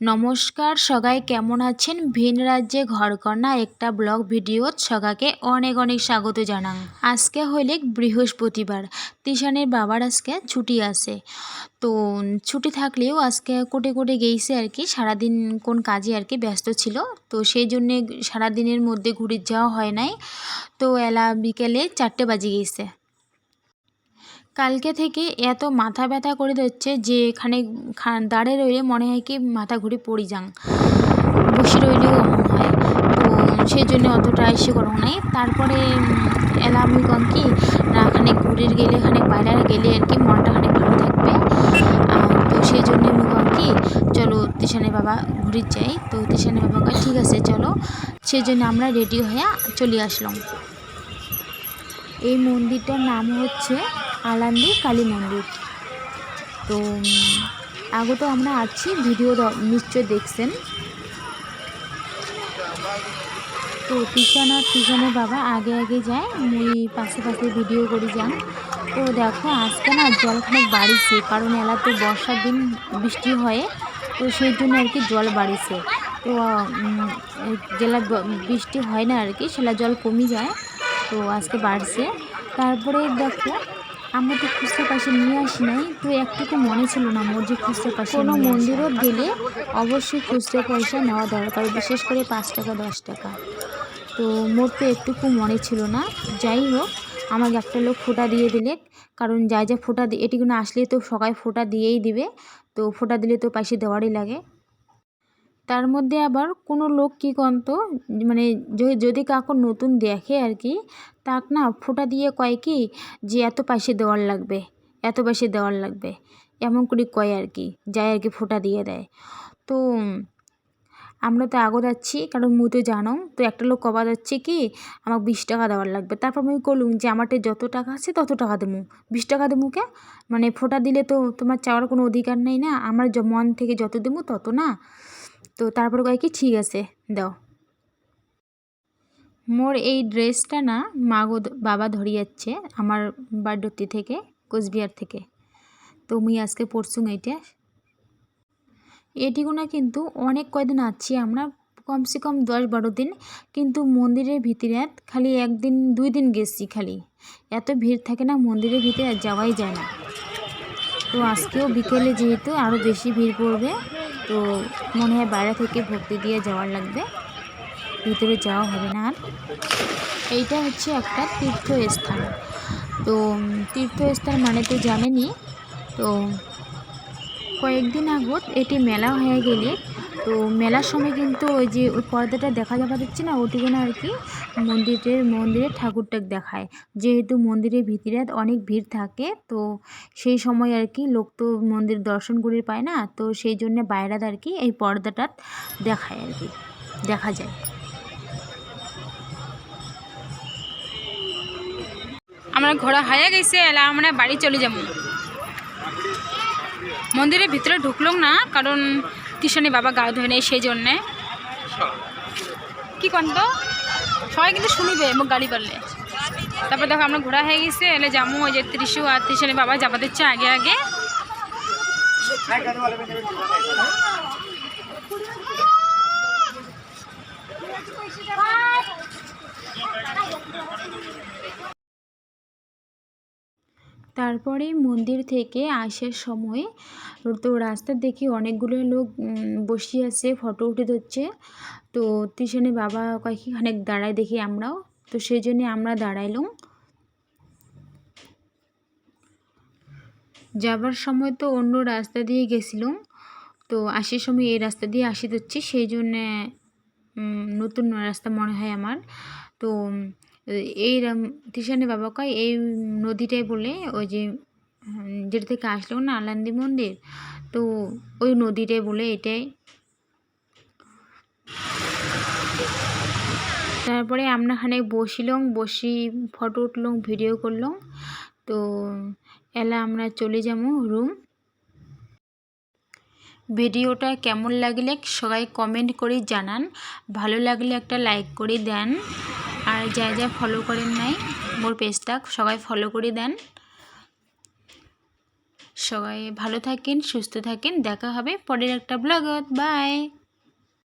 নমস্কার সবাই, কেমন আছেন? ভিন রাজ্যে ঘরকন্যা একটা ব্লগ ভিডিও সবাইকে অনেক অনেক স্বাগত জানান আজকে হইলে বৃহস্পতিবার। তিশানের বাবার আজকে ছুটি আছে। তো ছুটি থাকলেও আজকে কোটে কোটে গেইছে আর কি। সারাদিন কোন কাজে আর কি ব্যস্ত ছিল। তো সেই জন্যে সারাদিনের মধ্যে ঘুরে যাওয়া হয় নাই। তো এলা বিকেলে চারটে বাজে গেছে কালকে থেকে এত মাথা ব্যথা করে দিচ্ছে যে এখানে দাঁড়ে রইলে মনে হয় কি মাথা ঘুরে পড়ি যাং। বসে রইলেও এমন হয়। তো সেই জন্য অতটা এসে করো নাই। তারপরে উম, এলা আমি কম কি না এখানে ঘুরে গেলে এখানে বাইরে গেলে আর কি মনটা খানিক ভালো থাকবে। তো সেই জন্য আমি কম কি চলো তিশানের বাবা ঘুরে যাই। তো তিশানের বাবা কয় ঠিক আছে চলো। সেই জন্য আমরা রেডি হয়ে চলে আসলাম। এই মন্দিরটার নাম হচ্ছে আলান্দি কালী মন্দির। তো আগে তো আমরা আছি, ভিডিও নিশ্চয় দেখছেন। তো, তিশান আর তিশানের বাবা আগে আগে যায়, মুই পাশে পাশে ভিডিও করি যান। তো দেখো, আজকে না জল খানিক বাড়িছে, কারণ এলা তো বর্ষার দিন বৃষ্টি হয়, তো সেই জন্য আর কি জল বাড়িছে। তো জেলা বৃষ্টি হয় না আর কি, সেলা জল কমে যায়, তো আজকে বাড়ছে। তারপরে দেখো আমরা তো খুচরা পয়সা নিয়ে আসি নাই তো একটুকু মনে ছিল না মোর যে খুচরা পয়সা কোনো মন্দিরও গেলে অবশ্যই খুচরা পয়সা নেওয়া দরকার বিশেষ করে পাঁচ টাকা দশ টাকা। তো মোর তো একটুকু মনে ছিল না। যাই হোক আমাকে একটা লোক ফোঁটা দিয়ে দিলে কারণ যা যা ফোঁটা এটিগুলো আসলে তো সবাই ফোঁটা দিয়েই দিবে তো ফোঁটা দিলে তো পয়সা দেওয়ারই লাগে। তার মধ্যে আবার কোনো লোক কী কন্ত মানে যদি কাউকে নতুন দেখে আর কি, তাক না ফোঁটা দিয়ে কয় কি যে এত পয়সা দেওয়ার লাগবে, এত পয়সা দেওয়ার লাগবে, এমন করে কয় আর কি, যায় আর কি ফোঁটা দিয়ে দেয়। তো আমরা তো আগো যাচ্ছি, কারণ মুই তো জানো, তো একটা লোক কবা যাচ্ছে কি, আমাকে বিশ টাকা দেওয়ার লাগবে। তারপর আমি করলুম যে আমারটা যত টাকা আছে তত টাকা দেবো। বিশ টাকা দেবো কে? মানে ফোঁটা দিলে তো তোমার চাওয়ার কোনো অধিকার নেই না, আমার মন থেকে যত দেবো তত না। তো তারপর কয় কি, ঠিক আছে, দাও। মোর এই ড্রেসটা না মাগো বাবা ধরিয়াচ্ছে আমার বার্ডতি থেকে, কোচবিহার থেকে। তো মুই আজকে পরশুং এইটা। এটিগুলো কিন্তু অনেক কয়দিন আছি আমরা, কমসে কম দশ বারো দিন। কিন্তু মন্দিরের ভিতরে খালি একদিন, দুই দিন গেছি খালি। এত ভিড় থাকে না, মন্দিরের ভিতরে যাওয়াই যায় না। তো আজকেও বিকেলে যেহেতু আরও বেশি ভিড় পড়বে তো মনে হয় বাইরে থেকে ভক্তি দিয়ে যাওয়ার লাগবে। ভিতরে যাওয়া হবে না আর। এইটা হচ্ছে একটা তীর্থস্থান। তো তীর্থস্থান মানে তো জানেনি তো, কয়েকদিন আগত এটি মেলা হয়ে গেলে তো মেলার সময় কিন্তু ওই যে ওই পর্দাটা দেখা যাওয়া যাচ্ছে না? ওটিকে না আর কি মন্দিরের মন্দিরের ঠাকুরটাকে দেখায়। যেহেতু মন্দিরের ভিতরে অনেক ভিড় থাকে, তো সেই সময় আর কি লোক তো মন্দির দর্শন করে পায় না? তো সেই জন্য বাইরাত আর কি এই পর্দাটা দেখায় আর কি, দেখা যায়। আমরা ঘোরা হয়ে গেছে, এলা আমরা বাড়ি চলে যাব। মন্দিরের ভিতরে ঢুকলাম না, কারণ টিউশনে বাবা গা ধরে নেই সেই জন্যে। কি কন তো? সবাই কিন্তু শুনিবে, মুখ গাড়ি পারলে তারপর দেখো আমরা ঘোরা হয়ে গেছে, এলে যাব ওই যে ত্রিশু আর টিউশনে বাবা যাবা দিচ্ছে আগে আগে। তারপরে মন্দির থেকে আসার সময় তো রাস্তা দেখি অনেকগুলো লোক বসে আছে ফটো উঠে ধরছে। তো টিউশনে বাবা কয়েক খানেক দাঁড়ায় দেখি আমরাও। তো সেই জন্যে আমরা দাঁড়াইলাম। যাবার সময় তো অন্য রাস্তা দিয়ে গেছিলাম। তো আসার সময় এই রাস্তা দিয়ে আসি হচ্ছে সেই জন্যে নতুন রাস্তা মনে হয় আমার। তো এই টিউশনে বাবা কয়, এই নদীটাই বলে ওই যে যেটা থেকে আসলো না আলান্দি মন্দির, তো ওই নদীটাই বলে এটাই। তারপরে আমরা খানে বসিলাম, বসি ফটো উঠলাম ভিডিও করলাম, তো এলা আমরা চলে যাব রুম। ভিডিওটা কেমন লাগলে সবাই কমেন্ট করে জানান, ভালো লাগলে একটা লাইক করে দেন। আর যা যা ফলো করেন নাই, মোর পেজটা সবাই ফলো করে দেন। সবাই ভালো থাকেন, সুস্থ থাকেন। দেখা হবে পরের একটা ব্লগত বাই